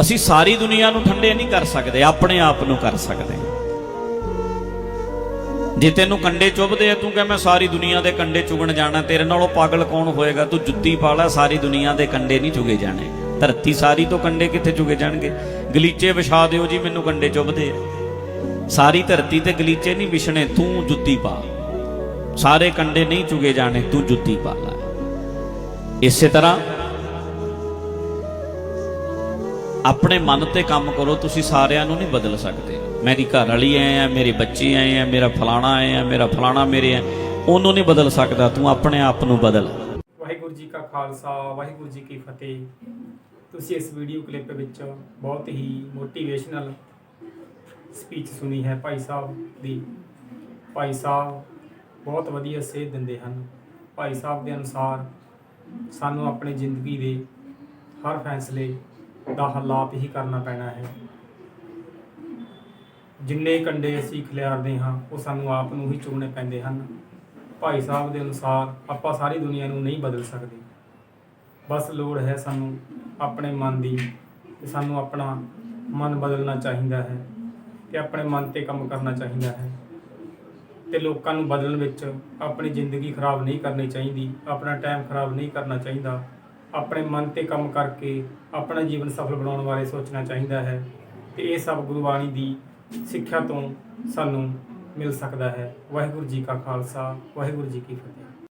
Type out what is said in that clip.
ਅਸੀਂ ਸਾਰੀ ਦੁਨੀਆ ਨੂੰ ਠੰਡੇ ਨਹੀਂ ਕਰ ਸਕਦੇ, ਆਪਣੇ ਆਪ ਨੂੰ ਕਰ ਸਕਦੇ। ਜੇ ਤੈਨੂੰ ਕੰਡੇ ਚੁੱਭਦੇ ਆ, ਤੂੰ ਕਹੇ ਮੈਂ ਸਾਰੀ ਦੁਨੀਆ ਦੇ ਕੰਡੇ ਚੁਗਣ ਜਾਣਾ, ਤੇਰੇ ਨਾਲੋਂ ਪਾਗਲ ਕੌਣ ਹੋਏਗਾ? ਤੂੰ ਜੁੱਤੀ ਪਾ ਲੈ, ਸਾਰੀ ਦੁਨੀਆ ਦੇ ਕੰਡੇ ਨਹੀਂ ਚੁਗੇ ਜਾਣੇ। ਧਰਤੀ ਸਾਰੀ ਤੋਂ ਕੰਡੇ ਕਿੱਥੇ ਚੁਗੇ ਜਾਣਗੇ? ਗਲੀਚੇ ਵਿਛਾ ਦਿਓ ਜੀ, ਮੈਨੂੰ ਕੰਡੇ ਚੁੱਭਦੇ ਆ। ਸਾਰੀ ਧਰਤੀ ਤੇ ਗਲੀਚੇ ਨਹੀਂ ਵਿਛਣੇ, ਤੂੰ ਜੁੱਤੀ ਪਾ। ਸਾਰੇ ਕੰਡੇ ਨਹੀਂ ਚੁਗੇ ਜਾਣੇ, ਤੂੰ ਜੁੱਤੀ ਪਾ ਲੈ। ਇਸੇ ਤਰ੍ਹਾਂ ਆਪਣੇ ਮਨ ਤੇ ਕੰਮ ਕਰੋ, ਤੁਸੀਂ ਸਾਰਿਆਂ ਨੂੰ ਨਹੀਂ ਬਦਲ ਸਕਦੇ। ਮੇਰੀ ਘਰ ਵਾਲੀ ਐ ਆ ਮੇਰੇ ਬੱਚੇ ਐ ਆ ਮੇਰਾ ਫਲਾਣਾ ਐ ਆ ਮੇਰਾ ਫਲਾਣਾ ਮੇਰੇ ਐ, ਉਹਨੂੰ ਨਹੀਂ ਬਦਲ ਸਕਦਾ, ਤੂੰ ਆਪਣੇ ਆਪ ਨੂੰ ਬਦਲ। ਵਾਹਿਗੁਰੂ ਜੀ ਕਾ ਖਾਲਸਾ, ਵਾਹਿਗੁਰੂ ਜੀ ਕੀ ਫਤਿਹ। ਤੁਸੀਂ ਇਸ ਵੀਡੀਓ ਕਲਿੱਪ ਵਿੱਚ ਬਹੁਤ ਹੀ ਮੋਟੀਵੇਸ਼ਨਲ ਸਪੀਚ ਸੁਣੀ ਹੈ ਭਾਈ ਸਾਹਿਬ ਦੀ। ਭਾਈ ਸਾਹਿਬ ਬਹੁਤ ਵਧੀਆ ਸੇਧ ਦਿੰਦੇ ਹਨ। ਭਾਈ ਸਾਹਿਬ ਦੇ ਅਨੁਸਾਰ ਸਾਨੂੰ ਆਪਣੀ ਜ਼ਿੰਦਗੀ ਦੇ ਹਰ ਫੈਸਲੇ ਦਾ ਹਾਲਾਤ ਹੀ ਕਰਨਾ ਪੈਣਾ ਹੈ। ਜਿੰਨੇ ਕੰਡੇ ਅਸੀਂ ਖਿਲਾਰਦੇ ਹਾਂ, ਉਹ ਸਾਨੂੰ ਆਪ ਨੂੰ ਹੀ ਚੁਗਣੇ ਪੈਂਦੇ ਹਨ। ਭਾਈ ਸਾਹਿਬ ਦੇ ਅਨੁਸਾਰ ਆਪਾਂ ਸਾਰੀ ਦੁਨੀਆ ਨੂੰ ਨਹੀਂ ਬਦਲ ਸਕਦੇ। ਬਸ ਲੋੜ ਹੈ ਸਾਨੂੰ ਆਪਣੇ ਮਨ ਦੀ ਤੇ ਸਾਨੂੰ ਆਪਣਾ ਮਨ ਬਦਲਣਾ ਚਾਹੀਦਾ ਹੈ ਤੇ ਆਪਣੇ ਮਨ ਤੇ ਕੰਮ ਕਰਨਾ ਚਾਹੀਦਾ ਹੈ। ਤੇ ਲੋਕਾਂ ਨੂੰ ਬਦਲਣ ਵਿੱਚ ਆਪਣੀ ਜ਼ਿੰਦਗੀ ਖਰਾਬ ਨਹੀਂ ਕਰਨੀ ਚਾਹੀਦੀ, ਆਪਣਾ ਟਾਈਮ ਖਰਾਬ ਨਹੀਂ ਕਰਨਾ ਚਾਹੀਦਾ। ਆਪਣੇ ਮਨ ਤੇ ਕੰਮ ਕਰਕੇ ਆਪਣਾ ਜੀਵਨ ਸਫਲ ਬਣਾਉਣ ਬਾਰੇ ਸੋਚਣਾ ਚਾਹੀਦਾ ਹੈ ਤੇ ਇਹ ਸਭ ਗੁਰਬਾਣੀ ਦੀ ਸਿੱਖਿਆ ਤੋਂ ਸਾਨੂੰ ਮਿਲ ਸਕਦਾ ਹੈ। ਵਾਹਿਗੁਰੂ ਜੀ ਕਾ ਖਾਲਸਾ, ਵਾਹਿਗੁਰੂ ਜੀ ਕੀ ਫਤਿਹ।